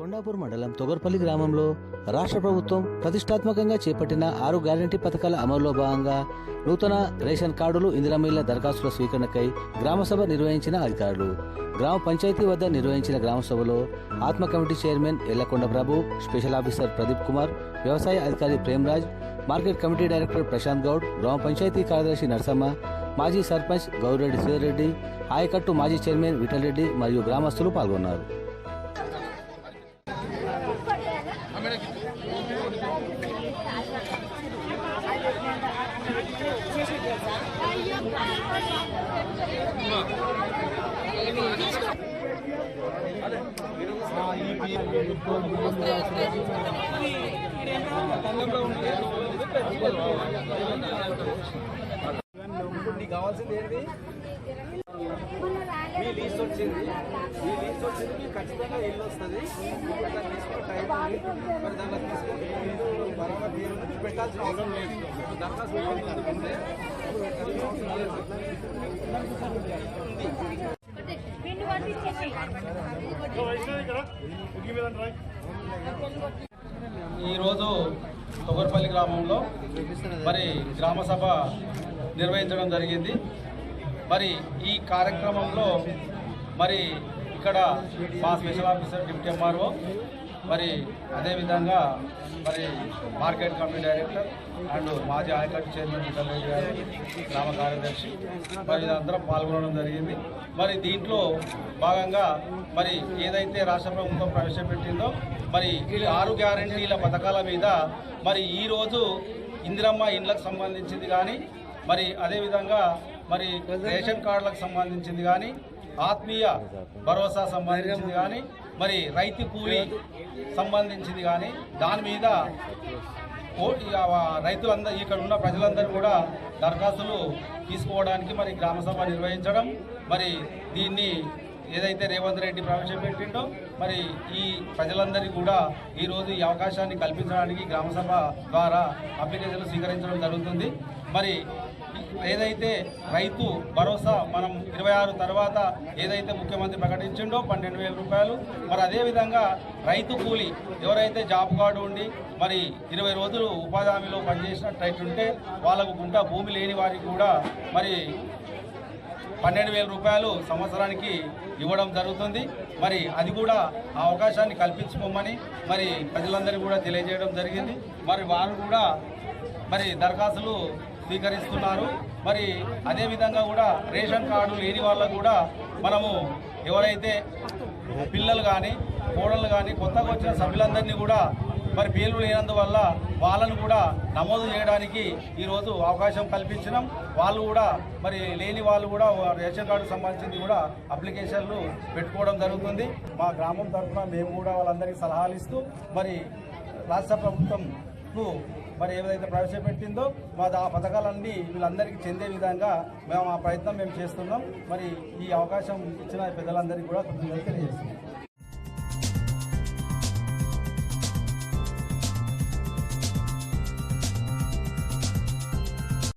కొండాపూర్ మండలం తొగర్పల్లి గ్రామంలో రాష్ట్ర ప్రభుత్వం ప్రతిష్టాత్మకంగా చేపట్టిన ఆరు గ్యారంటీ పథకాల అమలులో భాగంగా నూతన రేషన్ కార్డులు ఇందిరామిల్ల దరఖాస్తుల స్వీకరణకై గ్రామసభ నిర్వహించిన అధికారులు గ్రామ పంచాయతీ వద్ద నిర్వహించిన గ్రామసభలో Atma committee chairman Ellakonda Prabhu special officer Pradeep Kumar వ్యవసాయ అధికారి Premraj market committee director Prashant Goud గ్రామ పంచాయతీ కార్యదర్శి నరసమ్మ మాజీ సర్పంచ్ గౌరెడ్డి శ్రీరెడ్డి ఆయకట్టు మాజీ చైర్మన్ విఠల్ రెడ్డి మరియు గ్రామస్తులు పాల్గొన్నారు. నీకు కావాల్సింది ఏంటి మీ లీస్ట్ వచ్చింది మీ లీస్ట్ వచ్చింది మీకు ఖచ్చితంగా ఇల్లు వస్తుంది ఇప్పుడు దాన్ని టైం ఉంది. మరి దాంట్లో తీసుకొని మీరు బరాబర్ మీరు పెట్టాల్సిన అవసరం లేదు దరఖాస్తు పెట్టుకుంటే పిండి పంపించేసి ఈరోజు తొగరపల్లి గ్రామంలో మరి గ్రామ సభ నిర్వహించడం జరిగింది. మరి ఈ కార్యక్రమంలో మరి ఇక్కడ మా స్పెషల్ ఆఫీసర్ డిప్యూటీ ఎంఆర్ఓ మరి అదేవిధంగా మరి మార్కెట్ కమిటీ డైరెక్టర్ అండ్ మాజీ ఆయకట్ చైర్మన్ రెడ్డి గారు గ్రామ కార్యదర్శి మరి అందరం పాల్గొనడం జరిగింది. మరి దీంట్లో భాగంగా మరి ఏదైతే రాష్ట్ర ప్రభుత్వం ప్రవేశపెట్టిందో మరి ఈ ఆరు గ్యారంటీల పథకాల మీద మరి ఈరోజు ఇందిరమ్మ ఇండ్లకు సంబంధించింది కానీ మరి అదేవిధంగా మరి రేషన్ కార్డులకు సంబంధించింది కానీ ఆత్మీయ భరోసా సంబంధించింది కానీ మరి రైతు కూలీ సంబంధించింది కానీ దాని మీద రైతులందరూ ఇక్కడ ఉన్న ప్రజలందరూ కూడా దరఖాస్తులు తీసుకోవడానికి మరి గ్రామ సభ నిర్వహించడం మరి దీన్ని ఏదైతే రేవంత్ రెడ్డి ప్రవేశపెట్టిండో మరి ఈ ప్రజలందరికీ కూడా ఈరోజు ఈ అవకాశాన్ని కల్పించడానికి గ్రామసభ ద్వారా అప్లికేషన్లు స్వీకరించడం జరుగుతుంది. మరి ఏదైతే రైతు భరోసా మనం ఇరవై ఆరు తర్వాత ఏదైతే ముఖ్యమంత్రి ప్రకటించిండో పన్నెండు వేల రూపాయలు మరి అదేవిధంగా రైతు కూలి ఎవరైతే జాబ్ కార్డు ఉండి మరి ఇరవై రోజులు ఉపాధి హామీలో పనిచేసినట్టయితుంటే వాళ్ళకు గుంట భూమి లేని వారికి కూడా మరి పన్నెండు వేల రూపాయలు సంవత్సరానికి ఇవ్వడం జరుగుతుంది. మరి అది కూడా ఆ అవకాశాన్ని కల్పించుకోమని మరి ప్రజలందరికీ కూడా తెలియజేయడం జరిగింది. మరి వారు కూడా మరి దరఖాస్తులు స్వీకరిస్తున్నారు. మరి అదేవిధంగా కూడా రేషన్ కార్డు లేని వాళ్ళకు కూడా మనము ఎవరైతే పిల్లలు కానీ కోడలు కానీ కొత్తగా వచ్చిన సభ్యులందరినీ కూడా మరి పేర్లు లేనందువల్ల వాళ్ళను కూడా నమోదు చేయడానికి ఈరోజు అవకాశం కల్పించినాం. వాళ్ళు కూడా మరి లేని వాళ్ళు కూడా రేషన్ కార్డు సంబంధించింది కూడా అప్లికేషన్లు పెట్టుకోవడం జరుగుతుంది. మా గ్రామం తరఫున మేము కూడా వాళ్ళందరికీ సలహాలు ఇస్తూ మరి రాష్ట్ర ప్రభుత్వంకు మరి ఏదైతే ప్రవేశపెట్టిందో మా ఆ పథకాలన్నీ వీళ్ళందరికీ చెందే విధంగా మేము ఆ ప్రయత్నం మేము చేస్తున్నాం. మరి ఈ అవకాశం ఇచ్చిన పెద్దలందరికీ కూడా కృతజ్ఞతలు తెలియజేస్తున్నాం.